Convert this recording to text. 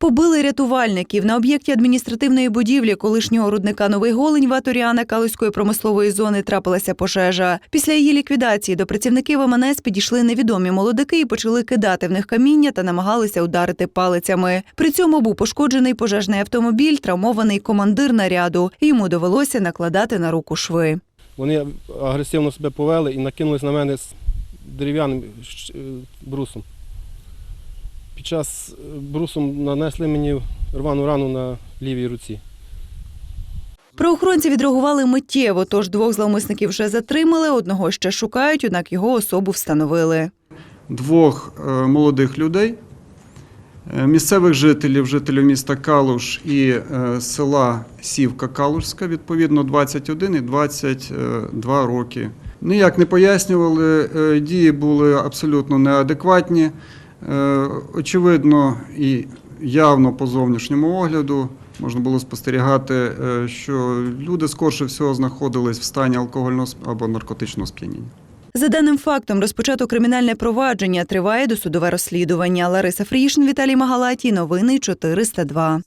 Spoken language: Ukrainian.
Побили рятувальників на об'єкті адміністративної будівлі колишнього рудника Новий Голень в Аторіана Калузької промислової зони трапилася пожежа. Після її ліквідації до працівників МНС підійшли невідомі молодики і почали кидати в них каміння та намагалися ударити палицями. При цьому був пошкоджений пожежний автомобіль, травмований командир наряду. Йому довелося накладати на руку шви. Вони агресивно себе повели і накинулись на мене з дерев'яним е, брусом. Під час е, брусом нанесли мені рвану рану на лівій руці. Правоохоронці відреагували миттєво, тож двох зловмисників вже затримали, одного ще шукають, однак його особу встановили. двох е, молодих людей, е, місцевих жителів, жителів міста Калуш і села Сівка Калушська, відповідно 21 і 22 роки. Ніяк не пояснювали, дії були абсолютно неадекватні. Е, Очевидно і явно по зовнішньому огляду можна було спостерігати, е, що люди скорше всього знаходились в стані алкогольного або наркотичного сп'яніння. За даним фактом, розпочато кримінальне провадження. Триває досудове розслідування. Лариса Фрішин, Віталій Магалаті, Новини 402.